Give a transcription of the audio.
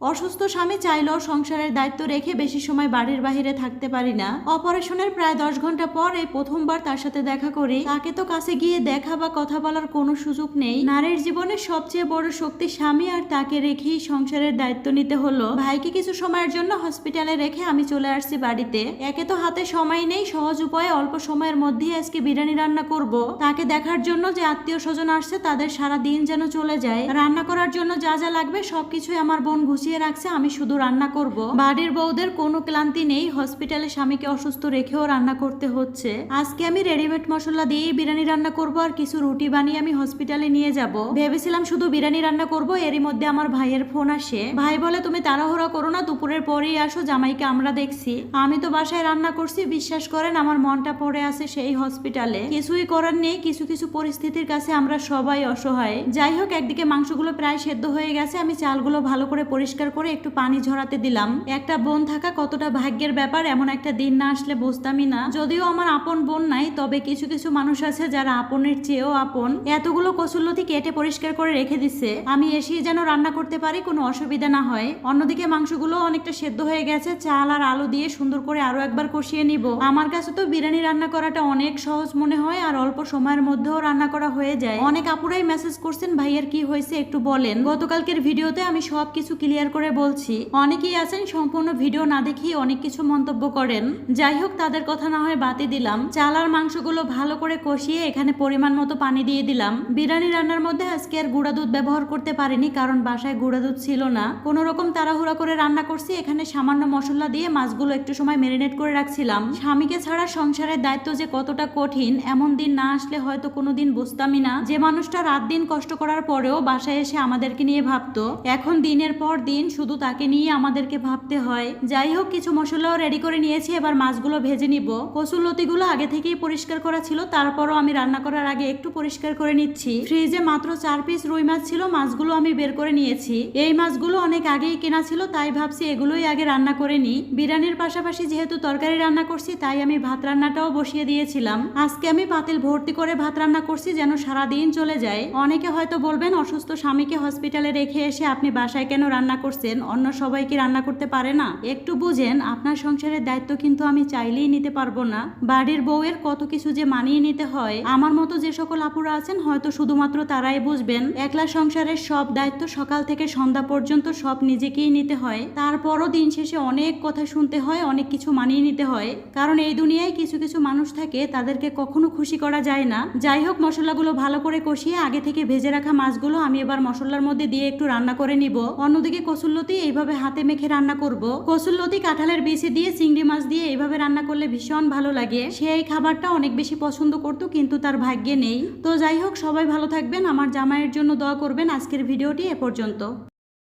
অসুস্থ স্বামী চাইলেও সংসারের দায়িত্ব রেখে বেশি সময় বাড়ির বাইরে থাকতে পারি না। অপারেশনের প্রায় দশ ঘণ্টা পর এই প্রথমবার তার সাথে দেখা করি তাকে তো কাছে গিয়ে দেখা বা কথা বলার কোনো সুযোগ নেই। নারীর জীবনে সবচেয়ে বড় শক্তি স্বামী আর তাকে রেখেই সংসারের দায়িত্ব নিতে হলো। ভাইকে কিছু সময়ের জন্য হসপিটালে রেখে আমি চলে আসছি বাড়িতে। একে তো হাতে সময় নেই, সহজ উপায়ে অল্প সময়ের মধ্যেই আজকে বিরিয়ানি রান্না করব। তাকে দেখার জন্য যে আত্মীয় স্বজন আসছে, তাদের সারা দিন যেন চলে যায়। রান্না করার জন্য যা যা লাগবে সবকিছুই আমার বোন গুছিয়ে রাখছে, আমি শুধু রান্না করব। বাড়ির বউদের কোনো ক্লান্তি নেই, হসপিটালে স্বামীকে অসুস্থ রেখেও রান্না করতে হচ্ছে। আজকে আমি রেডিমেড মশলা দিয়েই বিরিয়ানি রান্না করব আর কিছু রুটি বানিয়ে আমি হসপিটালে নিয়ে যাব। ভেবেছিলাম শুধু বিরিয়ানি রান্না করব, এরই মধ্যে আমার ভাইয়ের ফোন আসে। ভাই বলে, তুমি তাড়াহুড়া করো না, দুপুরের পরেই আসো, জামাইকে আমরা দেখছি। আমি তো বাসায় রান্না করছি, বিশ্বাস করেন, আমার মনটা পড়ে আছে সেই হসপিটালে। কিছুই করার নেই, কিছু কিছু পরিস্থিতির কাছে আমরা সবাই অসহায়। যাই হোক, একদিকে মাংসগুলো প্রায় সেদ্ধ হয়ে গেছে, আমি চালগুলো ভালো করে পরিষ্কার করে একটু পানি ঝরাতে দিলাম। একটা বোন থাকা কতটা ভাগ্যের ব্যাপার, এমন একটা দিন না আসলে বুঝতামই না। যদিও আমার আপন বোন নাই, তবে কিছু কিছু মানুষ আছে যারা আপনের চেয়েও আপন। এতগুলো কচুল্লতি কেটে পরিষ্কার করে রেখে দিচ্ছে আমি এসেই যেন রান্না করতে পারি, কোনো অসুবিধা না হয়। অন্যদিকে মাংসগুলো অনেকটা সেদ্ধ হয়ে গেছে, চাল আর আলু দিয়ে সুন্দর করে আরও একবার কষিয়ে নিব। আমার কাছে তো বিরিয়ানি রান্না করাটা অনেক সহজ মনে হয়, আর অল্প সময়ের মধ্যেও রান্না করা হয়ে যায়। অনেক আপুরাই মেসেজ করছেন, ভাইয়ের কি হয়েছে একটু বলেন। গতকালকের ভিডিওতে আমি সব কিছু ক্লিয়ার করে বলছি, অনেকেই আছেন সম্পূর্ণ ভিডিও না দেখেই অনেক কিছু মন্তব্য করেন। যাই হোক, তাদের কথা না হয় বাতি দিলাম। চাল আর মাংসগুলো ভালো করে কষিয়ে এখানে পরিমাণ মতো পানি দিয়ে দিলাম। বিরিয়ানি রান্নার মধ্যে আজকে আর গুঁড়া দুধ ব্যবহার করতে পারিনি কারণ বাসায় গুঁড়া দুধ ছিল না। কোনো রকম তাড়াহুড়া করে রান্না করছি, এখানে সামান্য মশলা দিয়ে মাছগুলো একটু সময় মেরিনেট করে রাখছিলাম। স্বামীকে ছাড়া সংসারের দায়িত্ব যে কতটা কঠিন, এমন দিন না আসলে হয়তো কোনোদিন বুঝতামই না। যে মানুষটা রাত দিন কষ্ট করার পরেও বাসায় এসে আমাদেরকে নিয়ে ভাবতো, এখন দিনের পর দিন শুধু তাকে নিয়ে আমাদেরকে ভাবতে হয়। যাই হোক, কিছু মশলাও রেডি করে নিয়েছি, এবার মাছগুলো ভেজে নিব। কচুর লতিগুলো আগে থেকেই পরিষ্কার করা ছিল, তারপরও আমি রান্না করার আগে একটু পরিষ্কার করে নিচ্ছি। ফ্রিজে মাত্র চার পিস রুই মাছ ছিল, মাছগুলো আমি বের করে নিয়েছি। এই মাছগুলো অনেক আগেই কেনা ছিল, তাই ভাবছি এগুলোই আগে রান্না করে নিই। বিরিয়ানির পাশাপাশি যেহেতু তরকারি রান্না করছি, তাই আমি ভাত রান্নাটাও বসিয়ে দিয়েছিলাম। আজকে আমি পাতিল ভর্তি করে ভাত রান্না করছি, যেন সারা দিন চলে যায়। অনেকে হয়তো বলবেন, অসুস্থ স্বামীকে হসপিটালে রেখে এসে আপনি বাসায় কেন রান্না করছেন, অন্য সবাই কি রান্না করতে পারে না। একটু বুঝেন, আপনার সংসারের দায়িত্ব কিন্তু আমি চাইলেই নিতে পারব না। বাড়ির বউয়ের কত কিছু যে মানিয়ে নিতে হয়, আমার মতো যে সকল আপুরা আছেন, হয়তো শুধুমাত্র তারাই বুঝবেন। একলা সংসারের সব দায়িত্ব সকাল থেকে সন্ধ্যা পর্যন্ত সব নিজেকেই নিতে হয়। তারপরও দিন শেষে অনেক কথা শুনতে হয়, অনেক কিছু মানিয়ে নিতে হয়। কারণ এই দুনিয়ায় কিছু কিছু মানুষ থাকে, তাদেরকে কখনো খুশি করা যায় না। যাই হোক, মশলাগুলো ভালো করে কষিয়ে আগে থেকে ভেজে রাখা মাছগুলো আমি এবার মশলার মধ্যে দিয়ে একটু রান্না করে নিব। অন্যদিকে কসুল্লতি এইভাবে হাতে মেখে রান্না করব। কসুল্লতি কাঁঠালের বেশি দিয়ে চিংড়ি মাছ দিয়ে এইভাবে রান্না করলে ভীষণ ভালো লাগে। সে এই খাবারটা অনেক বেশি পছন্দ করতো, কিন্তু তার ভাগ্যে নেই। তো যাই হোক, সবাই ভালো থাকবেন। আমার জামাইয়ের জন্য দোয়া করবেন। আজকের ভিডিওটি এ পর্যন্ত।